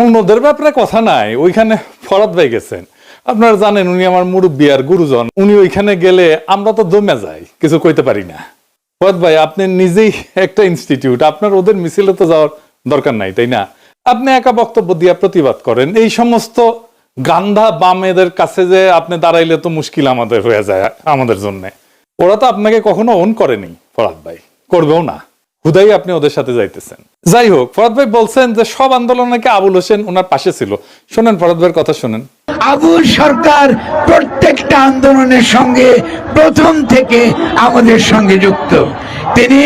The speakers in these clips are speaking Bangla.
অন্যদের ব্যাপারে কথা নাই, ওইখানে ফরাদ ভাই গেছেন। আপনারা জানেন উনি আমার মুরব্বী আর গুরুজন, উনি ওইখানে গেলে আমরা তো দমে যাই, কিছু কইতে পারি না। ফরাদ ভাই, আপনি নিজেই একটা ইনস্টিটিউট আপনার ওদের মিছিলে তো যাওয়ার দরকার নাই, তাই না? আপনি একা বক্তব্য দিয়ে প্রতিবাদ করেন, এই সমস্ত গান্ধা বামেদের কাছে যে আপনি দাঁড়াইলে তো মুশকিল আমাদের হয়ে যায় আমাদের জন্য। ওরা তো আপনাকে কখনো অন করেনি, ফরাদ ভাই, করবেও না। হুদাই আপনি ওদের সাথে যাইতেছেন। যাই হোক ফরাদ ভাই বলছেন যে সব আন্দোলন নাকি আবুল হোসেন ওনার পাশে ছিল। শোনেন ফরাদ ভাইয়ের কথা শোনেন। আবুল সরকার প্রত্যেকটা আন্দোলনের সঙ্গে প্রথম থেকে আমাদের সঙ্গে যুক্ত। তিনি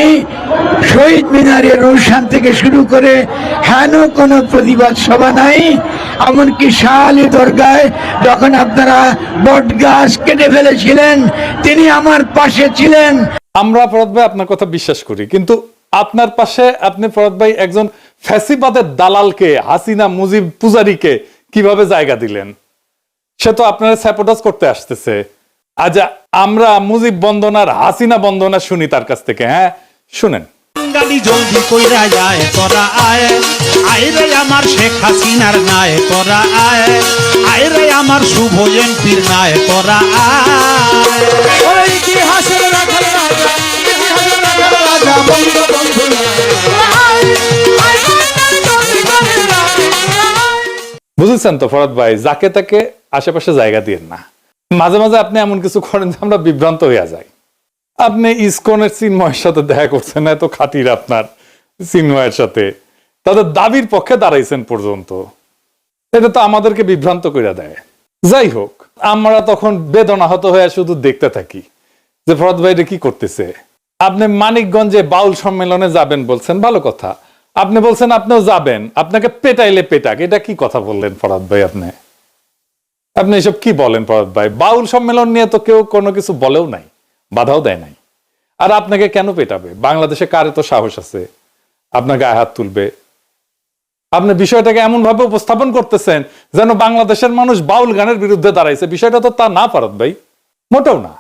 শহীদ মিনারের অনুষ্ঠান থেকে শুরু করে হেন কোনো প্রতিবাদ সভা নাই এমনকি শাহালি দরগায় যখন আপনারা বট গাছ কেটে ফেলেছিলেন তিনি আমার পাশে ছিলেন। আমরা ফরাদ ভাই আপনার কথা বিশ্বাস করি কিন্তু আপনার পাশে আপনি ফরাদ ভাই একজন ফ্যাসিবাদের দালালকে হাসিনা মুজিব পূজারীকে কীভাবে জায়গা দিলেন? সে তো আপনারা স্যাপোটাস করতে আসতেছে। আজ আমরা মুজিব বন্দনার হাসিনা বন্দনা শুনি তার কাছ থেকে হ্যাঁ? শুনেন। গালি জলদি কইরা যায় তোরা আয়। আয় রে আমার শেখ হাসিনার নাই তোরা আয়। আয় রে আমার শুভ এমপির নাই তোরা আয়। ইতিহাসের রাখাল রাজা ইতিহাসের রাখাল রাজা বুঝেছেন তো ফরাদ ভাই, যাকে তাকে আশেপাশে জায়গা দিয়েন না। মাঝে মাঝে আপনি এমন কিছু করেন যে আমরা বিভ্রান্ত হইয়া যাই। আপনি ইসকনের চিন্ময়ের সাথে দেখা করছেন, এত খাতির আপনার চিন্ময়ের সাথে। তাদের দাবির পক্ষে দাঁড়াইছেন পর্যন্ত। এটা তো আমাদেরকে বিভ্রান্ত করে দেয়। যাই হোক, আমরা তখন বেদনাহত হয়ে শুধু দেখতে থাকি যে ফরদ ভাই কি করতেছে। আপনি মানিকগঞ্জে বাউল সম্মেলনে যাবেন বলছেন, ভালো কথা। আপনি বলছেন আপনিও যাবেন। আপনাকে পেটাইলে পেটাক। এটা কি কথা বললেন ফরাদ ভাই আপনি? আপনি এসব কি বলেন ফরাদ ভাই? বাউল সম্মেলন নিয়ে তো কেউ কোনো কিছু বলেও নাই, বাধাও দেয় নাই। আর আপনাকে কেন পেটাবে? বাংলাদেশে কারে তো সাহস আছে? আপনার গায়ে হাত তুলবে। আপনি বিষয়টাকে এমন ভাবে উপস্থাপন করতেছেন যেন বাংলাদেশের মানুষ বাউল গানের বিরুদ্ধে দাঁড়াইছে। বিষয়টা তো তা না ফরাদ ভাই, মোটেও না।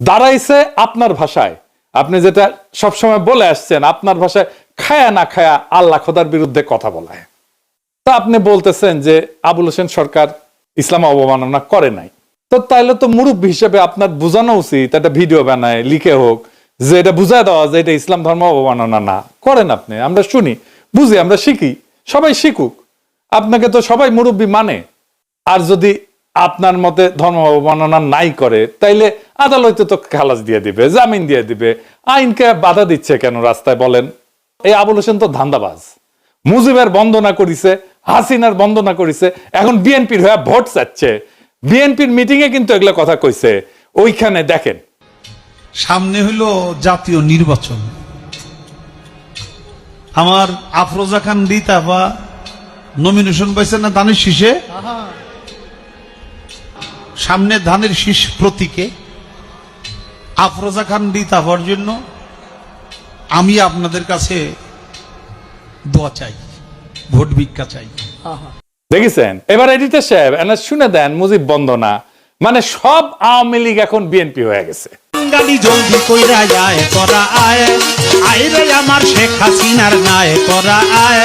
দাঁড়াইছে আপনার ভাষায়। আপনি যেটা সবসময় বলে আসছেন, আপনার ভাষায় খায়া না খায়া আল্লাহ খোদার বিরুদ্ধে কথা বলায়। তা আপনি বলতেছেন যে আবুল হোসেন সরকার ইসলাম অবমাননা করে নাই। তো তাইলে তো মুরব্বী হিসেবে আপনার বোঝানো উচিত, একটা ভিডিও বানায়, লিখে হোক, যে এটা বুঝায় দেওয়া যে এটা ইসলাম ধর্ম অবমাননা না। করেন আপনি, আমরা শুনি, বুঝি, আমরা শিখি, সবাই শিখুক। আপনাকে তো সবাই মুরব্বী মানে। আর যদি আপনার মতে ধর্ম অবমাননা নাই করে, তাইলে আদালতে তো খালাস দিয়ে দিবে, জামিন দিয়ে দিবে। আইনকে বাধা দিচ্ছে কেন রাস্তায় বলেন? এই আবুল হোসেন তো ধান্দাবাজ। মুজিবের বন্দনা করিছে, হাসিনার বন্দনা করিছে, এখন বিএনপির হয়ে ভোট চাচ্ছে। বিএনপির মিটিং এ কিন্তু এগুলো কথা কইছে। ওইখানে দেখেন। সামনে হইল জাতীয় নির্বাচন। আমার আফরোজা খান রিতাফা নমিনেশন পাইছেন না ধানের শীষে? সামনে ধানের শীষ প্রতীকে। আফরোজা খান রিতাফার জন্য আমি আপনাদের কাছে দোয়া চাই ভোট ভিক্ষা চাই। দেখেছেন? এবার এডিটর সাহেব এনা শুনে দেন মুজিব বন্দনা মানে সব আওয়ামী লীগ এখন বিএনপি হয়ে গেছে। গালি জলদি কইরা যায় তোরা আয়। আয় রে আমার শেখ হাসিনার নাই তোরা আয়।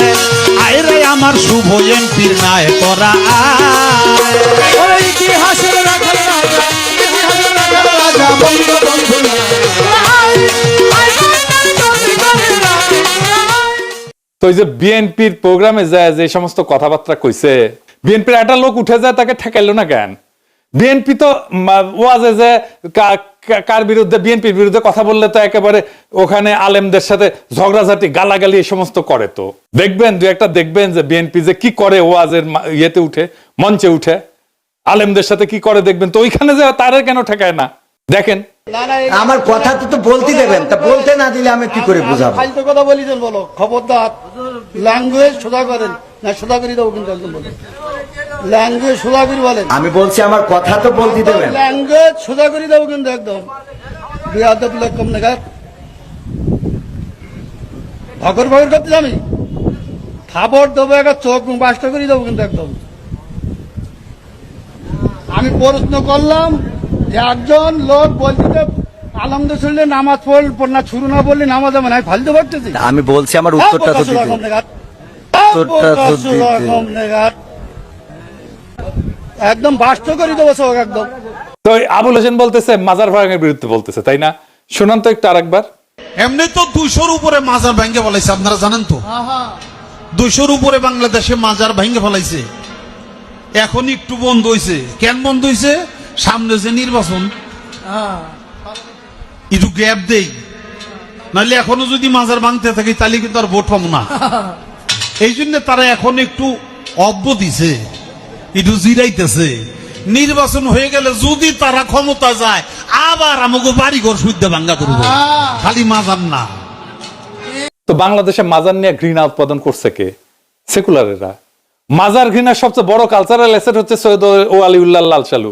আয় রে আমার শুভ এমপির নাই তোরা আয়। ইতিহাসের রাখাল রাজা ইতিহাসের রাখাল রাজা তো যে বিএনপির প্রোগ্রামে যায় যে সমস্ত কথাবার্তা কইছে, বিএনপির একটা লোক উঠে যায় তাকে ঠেকাইলো না কেন? বিএনপি তো মা- ওয়াজে যে কার বিরুদ্ধে, বিএনপির বিরুদ্ধে কথা বললে তো একেবারে ওখানে আলেমদের সাথে ঝগড়াঝাটি, গালাগালি এই সমস্ত করে তো। দেখবেন দু একটা দেখবেন যে বিএনপি যে কি করে ওয়াজের মা- ইয়েতে উঠে, মঞ্চে উঠে, আলেমদের সাথে কি করে দেখবেন? তো ওইখানে যে তারে কেন ঠেকায় না? দেখেন আমার কথা তো বলতে দেবেন। তা বলতে না দিলে আমি কি করে বুঝাবো? ফালতু কথা বলিছেন বলো। খবরদার। ল্যাঙ্গুয়েজ সোজা করেন। না সোজা করে দেবো কিন্তু একদম বলেন। ল্যাঙ্গুয়েজ সোজা করে বলেন। আমি বলছি আমার কথা তো বলতে দেবেন। ল্যাঙ্গুয়েজ সোজা করে দেবো কিন্তু একদম। বিয়াদব লোক কম নেগার ভগর ভগর করতে আমি থাবর দেবো একটা চোখ বাস্ট করে দেবো কিন্তু একদম। আমি প্রশ্ন করলাম একজন লোক বলছে আলমদে শুনলে নামাজ পড় না শুরু না বললে নামাজ হবে না আমি ফালতু ভাবতেছি। আমি বলছি আমার উত্তরটা তো দিতে। সত্তরটা তো দিতে। একদম বাস্ত করে দেবো সব একদম। তো আবুল হোসেন বলতেছে মাজার ভাঙের বিরুদ্ধে বলতেছে তাই না? শুনান তো একটু আরেকবার। এমনি তো দুশোর উপরে মাজার ভেঙে ফেলাইছে আপনারা জানেন তো? দুশোর উপরে বাংলাদেশে মাজার ভেঙে ফেলাইছে। এখন একটু বন্ধ হয়েছে কেন বন্ধ হইছে? সামনে যে নির্বাচন একটু গ্যাপ দেই। নাহলে এখনও যদি মাজার ভাঙতে থাকি তাহলে কিন্তু আর ভোট পাবো না। এই জন্য তারা এখন একটু অব্য দিছে একটু জিরাইতেছে। নির্বাচন হয়ে গেলে যদি তারা ক্ষমতা যায় আবার আমাকে বাড়ি ঘর শুদ্ধ ভাঙ্গা করব খালি মাজার না। তো বাংলাদেশে মাজার নিয়ে ঘৃণা উৎপাদন করছে কে? সেকুলারেরা। মাজার ঘৃণার সবচেয়ে বড় কালচারাল এসেট হচ্ছে সৈয়দ ও আলিউল্লাহ লাল সালু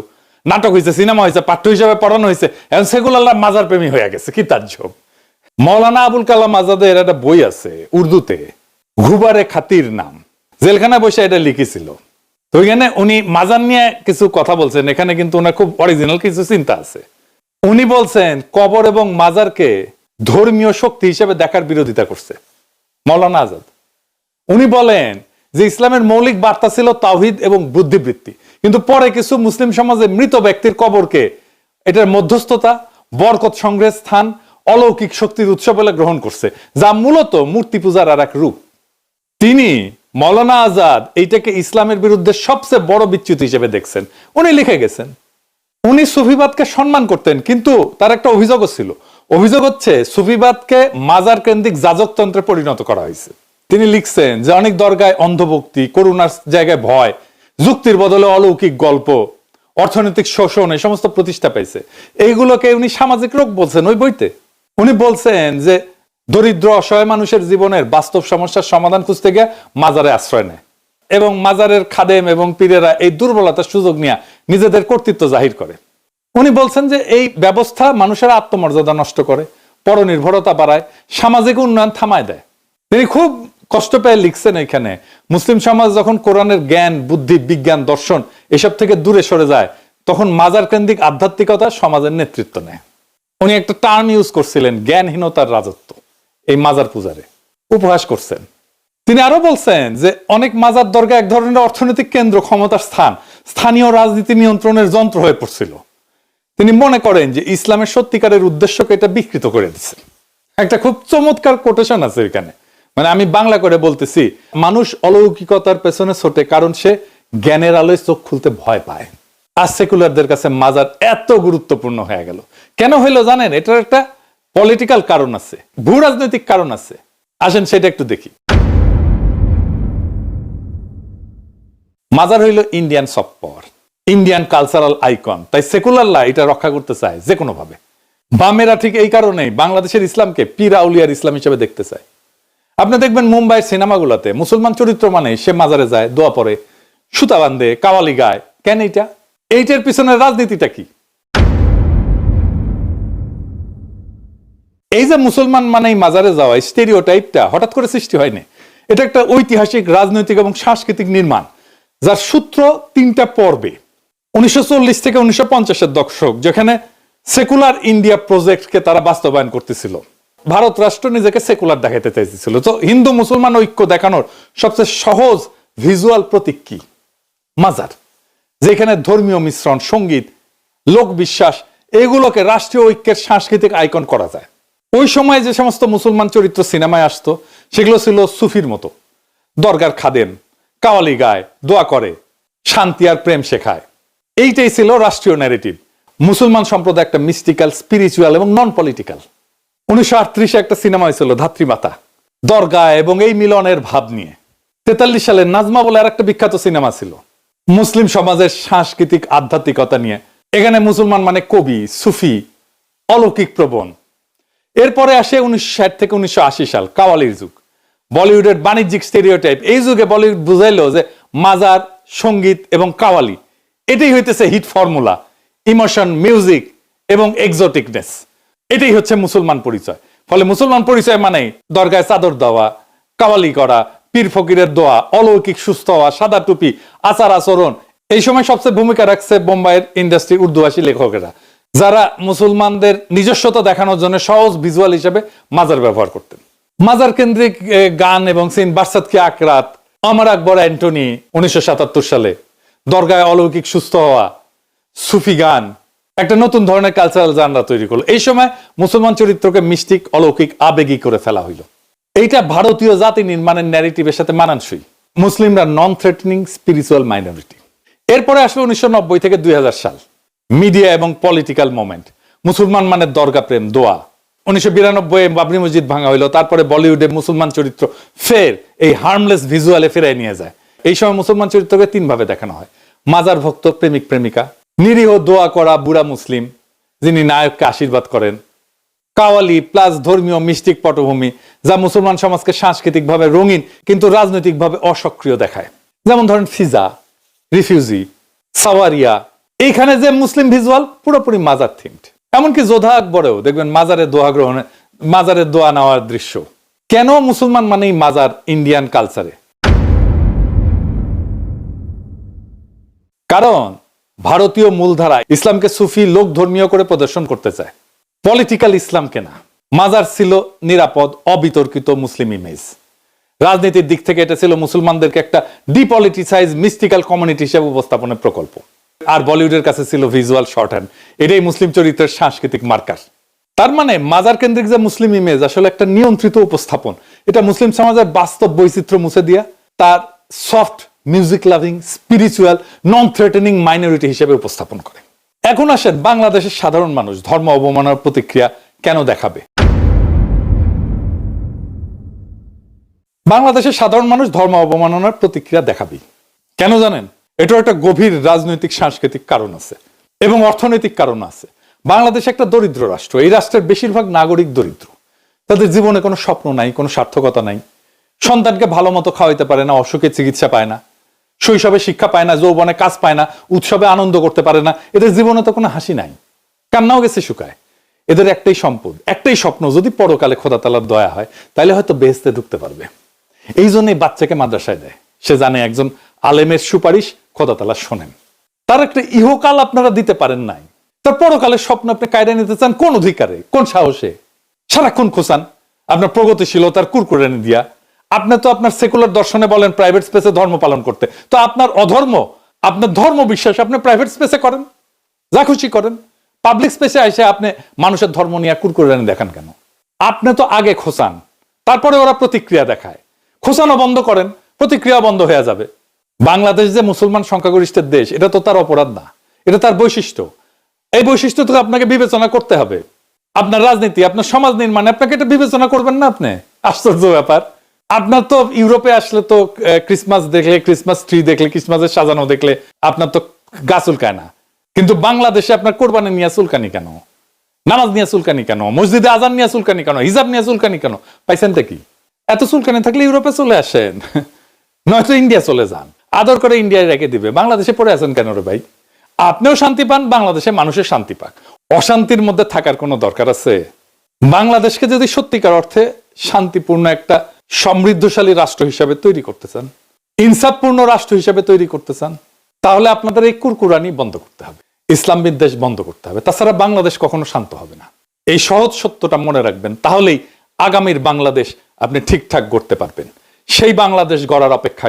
নাটক হয়েছে সিনেমা হয়েছে পাঠ্য হিসাবে পড়ানো হয়েছে এখন সেকুলাররা মাজার প্রেমী হয়ে গেছে, কি তাজ্জব। মৌলানা আবুল কালাম আজাদের একটা বই আছে, উর্দুতে, ঘুবারে খাতির নাম। জেলখানায় বসে এটা লিখেছিল। তো ওইখানে উনি মাজার নিয়ে কিছু কথা বলছেন, এখানে কিন্তু ওনার খুব অরিজিনাল কিছু চিন্তা আছে। উনি বলছেন, কবর এবং মাজারকে ধর্মীয় শক্তি হিসেবে দেখার বিরোধিতা করছে, মৌলানা আজাদ। উনি বলেন যে, ইসলামের মৌলিক বার্তা ছিল তাওহিদ এবং বুদ্ধিবৃত্তি। কিন্তু পরে কিছু মুসলিম সমাজে মৃত ব্যক্তির কবরকে এটার মধ্যস্থতা, বরকত সংগ্রহের স্থান, অলৌকিক শক্তির উৎস বলে গ্রহণ করছে, যা মূলত মূর্তি পূজার আর এক রূপ। তিনি মৌলানা আজাদ এইটাকে ইসলামের বিরুদ্ধে সবচেয়ে বড় বিচ্যুতি হিসেবে দেখছেন। উনি লিখে গেছেন, উনি সুফিবাদকে সম্মান করতেন, কিন্তু তার একটা অভিযোগও ছিল। অভিযোগ হচ্ছে, সুফিবাদকে মাজার কেন্দ্রিক যাজকতন্ত্রে পরিণত করা হয়েছে। তিনি লিখছেন যে, অনেক দরগায় অন্ধভক্তি, করুণার জায়গায় ভয় যুক্তির বদলে অলৌকিক গল্প, অর্থনৈতিক শোষণ, এই সমস্ত প্রতিষ্ঠা পেয়েছে এইগুলোকে উনি সামাজিক রোগ বলছেন ওই বইতে। উনি বলছেন যে, দরিদ্র, অসহায় মানুষের জীবনের বাস্তব সমস্যার সমাধান খুঁজতে গিয়ে মাজারে আশ্রয় নেয়। এবং মাজারের খাদেম এবং পীরেরা এই দুর্বলতার সুযোগ নিয়ে নিজেদের কর্তৃত্ব জাহির করে। উনি বলছেন যে, এই ব্যবস্থা মানুষের আত্মমর্যাদা নষ্ট করে, পরনির্ভরতা বাড়ায়, সামাজিক উন্নয়ন থামায় দেয়। তিনি খুব কষ্ট পেয়ে লিখছেন এখানে। মুসলিম সমাজ যখন কোরআনের জ্ঞান, বুদ্ধি, বিজ্ঞান, দর্শন এসব থেকে দূরে সরে যায়, তখন মাজার কেন্দ্রিক আধ্যাত্মিকতা সমাজের নেতৃত্ব নেয়। উনি একটা টার্ম ইউজ করছিলেন, জ্ঞানহীনতার রাজত্ব, এই মাজার পূজারে। উপহাস করছেন। তিনি আরও বলছেন যে, অনেক মাজার দরগা এক ধরনের অর্থনৈতিক কেন্দ্র ক্ষমতার স্থান, স্থানীয় রাজনীতি নিয়ন্ত্রণের যন্ত্র হয়ে পড়ছিল। তিনি মনে করেন যে, ইসলামের সত্যিকারের উদ্দেশ্যকে এটা বিকৃত করে দিচ্ছে। একটা খুব চমৎকার কোটেশন আছে এখানে। মানে আমি বাংলা করে বলতেছি, মানুষ অলৌকিকতার পেছনে ছোটে কারণ সে জ্ঞানের আলোয় চোখ খুলতে ভয় পায়। আর সেকুলারদের কাছে মাজার এত গুরুত্বপূর্ণ হয়ে গেল। কেন হইল জানেন? এটার একটা পলিটিক্যাল কারণ আছে ভূ রাজনৈতিক কারণ আছে। আসেন সেটা একটু দেখি। মাজার হইল Indian soft Indian cultural icon তাই সেকুলাররা এটা রক্ষা করতে চায় যে কোনো ভাবে বামেরা ঠিক এই কারণেই বাংলাদেশের ইসলামকে পীর আউলিয়ার ইসলাম হিসেবে দেখতে চায়। আপনি দেখবেন মুম্বাইয়ের সিনেমাগুলোতে মুসলমান চরিত্র মানে সে মাজারে যায়, দোয়া পরে সুতা বান্ধে কাওয়ালি গায়। কেন এইটা? এইটার পিছনে রাজনীতিটা কি? এই যে মুসলমান মানে মাজারে যাওয়া স্টেরিও টাইপটা হঠাৎ করে সৃষ্টি হয়নি। এটা একটা ঐতিহাসিক, রাজনৈতিক এবং সাংস্কৃতিক নির্মাণ, যার সূত্র তিনটা পর্বে। উনিশশো চল্লিশ থেকে উনিশশো পঞ্চাশের দশক, যেখানে সেকুলার ইন্ডিয়া প্রজেক্টকে তারা বাস্তবায়ন করতেছিল। ভারত রাষ্ট্র নিজেকে সেকুলার দেখাতে চাইতেছিল। তো হিন্দু মুসলমান ঐক্য দেখানোর সবচেয়ে সহজ ভিজুয়াল প্রতীক কি? মাজার, যেখানে ধর্মীয় মিশ্রণ, সংগীত, লোক বিশ্বাস, এগুলোকে রাষ্ট্রীয় ঐক্যের সাংস্কৃতিক আইকন করা যায়। ওই সময় যে সমস্ত মুসলমান চরিত্র সিনেমায় আসতো, সেগুলো ছিল সুফির মতো। দরগার খাদেম, কাওয়ালি গায়, দোয়া করে, শান্তি আর প্রেম শেখায়। এইটাই ছিল রাষ্ট্রীয় ন্যারেটিভ মুসলমান সম্প্রদায় একটা মিস্টিক্যাল স্পিরিচুয়াল এবং নন পলিটিক্যাল উনিশশো একটা সিনেমা হয়েছিল, ধাত্রীমাতা। দরগা এবং এই মিলনের ভাব নিয়ে। তেতাল্লিশ সালে নাজমা বলে আর একটা বিখ্যাত সিনেমা ছিল। মুসলিম সমাজের সাংস্কৃতিক আধ্যাত্মিকতা নিয়ে। এখানে মুসলমান মানে কবি, সুফি, অলৌকিক প্রবণ। এরপরে আসে উনিশশো ষাট থেকে উনিশশো আশি সাল, কাওয়ালির যুগ। বলিউডের বাণিজ্যিক স্টেরিওটাইপ। এই যুগে বলিউড বুঝাইল যে মাজার, সংগীত এবং কাওয়ালি, এটাই হইতেছে হিট ফর্মুলা। ইমোশন, মিউজিক এবং এক্সোটিকনেস। এটাই হচ্ছে মুসলমান পরিচয়। ফলে মুসলমান পরিচয় মানে দরগায় চাদর দেওয়া, কাওয়ালি করা, পীর ফকিরের দোয়া, অলৌকিক সুস্থ হওয়া, সাদা টুপি, আচার আচরণ। এই সময় সবচেয়ে ভূমিকা রাখছে বোম্বাইয়ের ইন্ডাস্ট্রি উর্দুভাষী লেখকেরা। যারা মুসলমানদের নিজস্বতা দেখানোর জন্য সহজ ভিজুয়াল হিসেবে মাজার ব্যবহার করতেন। মাজার কেন্দ্রিক গান এবং সিন, বারসাত কি আকরাত আমার আকবর অ্যান্টনি উনিশশো সাতাত্তর সালে। দরগায় অলৌকিক সুস্থ হওয়া, সুফি গান একটা নতুন ধরনের কালচারাল জানরা তৈরি করল। এই সময় মুসলমান চরিত্রকে মিষ্টিক অলৌকিক, আবেগী করে ফেলা হইল। এইটা ভারতীয় জাতি নির্মাণের ন্যারেটিভের সাথে মানানসই। মুসলিমরা নন থ্রেটনিং স্পিরিচুয়াল মাইনরিটি এরপরে আসবে উনিশশো নব্বই থেকে দুই সাল। মিডিয়া এবং পলিটিক্যাল মোমেন্ট মুসলমান মানে দরগা প্রেম, দোয়া। উনিশশো বিরানব্বই বাবরি মসজিদ ভাঙা হইল, তারপরে বলিউডে মুসলমান চরিত্র ফের এই হার্মলেস ভিজুয়ালে ফেরাই নিয়ে যায়। এই সময় মুসলমান চরিত্রকে তিন ভাবে দেখানো হয়। মাজার ভক্ত, প্রেমিক, প্রেমিকা। নিরীহ দোয়া করা বুড়া মুসলিম, যিনি নায়ককে আশীর্বাদ করেন। কাওয়ালি প্লাস ধর্মীয় মিষ্টিক পটভূমি, যা মুসলমান সমাজকে সাংস্কৃতিকভাবে রঙিন, কিন্তু রাজনৈতিকভাবে অসক্রিয় দেখায়। যেমন ধরেন ফিজা, রিফিউজি, সাওয়ারিয়া, এইখানে যে মুসলিম ভিজুয়াল পুরোপুরি মাজার থিমড। এমনকি যোধা আকবরেও দেখবেন মাজারের দোয়া গ্রহণে মাজারের দোয়া নেওয়ার দৃশ্য। কেন মুসলমান মানেই মাজার ইন্ডিয়ান কালচারে? কারণ ভারতীয় মূলধারা ইসলামকে সুফি লোক ধর্মীয় করে প্রদর্শন করতে চায়। পলিটিক্যাল ইসলামকে না মাজার ছিল নিরাপদ, অবিতর্কিত মুসলিম ইমেজ। রাজনীতির দিক থেকে এটা ছিল মুসলমানদেরকে একটা ডিপলিটিসাইজ মিস্টিক্যাল কমিউনিটি হিসেবে উপস্থাপনের প্রকল্প। আর বলিউডের কাছে ছিল ভিজুয়াল শর্ট হ্যান্ড এটাই মুসলিম চরিত্রের সাংস্কৃতিক মার্কার। তার মানে মাজার কেন্দ্রিক যে মুসলিম ইমেজ আসলে একটা নিয়ন্ত্রিত উপস্থাপন। এটা মুসলিম সমাজের বাস্তব বৈচিত্র্য মুছে দিয়া তার soft music loving spiritual non threatening minority হিসেবে উপস্থাপন করে। এখন আসেন বাংলাদেশের সাধারণ মানুষ ধর্ম অবমাননার প্রতিক্রিয়া কেন দেখাবে? বাংলাদেশের সাধারণ মানুষ ধর্ম অবমাননার প্রতিক্রিয়া দেখাবেই। কেন জানেন? এটার একটা গভীর রাজনৈতিক, সাংস্কৃতিক কারণ আছে এবং অর্থনৈতিক কারণ আছে। বাংলাদেশ একটা দরিদ্র রাষ্ট্র, এই রাষ্ট্রের বেশিরভাগ নাগরিক দরিদ্র। তাদের জীবনে কোনো স্বপ্ন নাই, কোনো সার্থকতা নাই। সন্তানকে ভালো মতো খাওয়াইতে পারে না, অসুখে চিকিৎসা পায় না। শৈশবে শিক্ষা পায় না, যৌবনে কাজ পায় না, উৎসবে আনন্দ করতে পারে না, এদের জীবনে তো কোনো হাসি নাই। কান্নাও গেছে শুকায়। এদের একটাই সম্পদ, একটাই স্বপ্ন, যদি পরকালে খোদা তালার দয়া হয় তাহলে হয়তো বেহেস্তে ঢুকতে পারবে। এই জন্যই বাচ্চাকে মাদ্রাসায় দেয়। সে জানে একজন আলেমের সুপারিশ খোদা তালা শোনেন। তার একটা ইহকাল আপনারা দিতে পারেন নাই। তার পরকালের স্বপ্ন আপনি কায়দা নিতে চান কোন অধিকারে, কোন সাহসে? সারাক্ষণ খোঁচান। আপনার প্রগতিশীলতার কুরকুরানি দিয়া আপনি তো আপনার সেকুলার দর্শনে বলেন প্রাইভেট স্পেসে ধর্ম পালন করতে। তো আপনার অধর্ম, আপনার ধর্ম বিশ্বাস আপনি প্রাইভেট স্পেসে করেন, যা খুশি করেন। পাবলিক স্পেসে এসে আপনি মানুষের ধর্ম নিয়ে কুরকুরানি দেখান কেন? আপনি তো আগে খোঁচান, তারপরে ওরা প্রতিক্রিয়া দেখায়। খোঁচানো বন্ধ করেন, প্রতিক্রিয়া বন্ধ হয়ে যাবে। বাংলাদেশ যে মুসলমান সংখ্যাগরিষ্ঠের দেশ, এটা তো তার অপরাধ না, এটা তার বৈশিষ্ট্য। এই বৈশিষ্ট্য তো আপনাকে বিবেচনা করতে হবে। আপনার রাজনীতি, আপনার সমাজ নির্মাণে আপনাকে এটা বিবেচনা করবেন না আপনি? আশ্চর্য ব্যাপার। আপনার তো ইউরোপে আসলে তো ক্রিসমাস দেখলে ক্রিসমাস ট্রি দেখলে ক্রিসমাসের সাজানো দেখলে আপনার তো গা না। কিন্তু বাংলাদেশে আপনার কোরবানি নিয়ে চুলকানি কেন? নামাজ নিয়ে চুলকানি কেন? মসজিদে আজান নিয়ে চুলকানি কেন? হিজাব নিয়ে চুলকানি কেন? পাইছেনটা কি? এত চুলকানি থাকলে ইউরোপে চলে আসেন। নয়তো ইন্ডিয়া চলে যান। আদর করে ইন্ডিয়ায় রেখে দিবে। বাংলাদেশে পড়ে আছেন কেন রে ভাই? আপনিও শান্তি পান, বাংলাদেশে মানুষের শান্তি পাক। অশান্তির মধ্যে থাকার কোনো দরকার আছে? বাংলাদেশকে যদি সত্যিকার অর্থে শান্তিপূর্ণ একটা সমৃদ্ধশালী রাষ্ট্র হিসাবে তৈরি করতে চান ইনসাফপূর্ণ রাষ্ট্র হিসাবে তৈরি করতে চান তাহলে আপনাদের এই কুরকুরানি বন্ধ করতে হবে, ইসলাম বিদ্বেষ বন্ধ করতে হবে। তাছাড়া বাংলাদেশ কখনো শান্ত হবে না। এই সহজ সত্যটা মনে রাখবেন, তাহলেই আগামীর বাংলাদেশ আপনি ঠিকঠাক গড়তে পারবেন। সেই বাংলাদেশ গড়ার অপেক্ষায়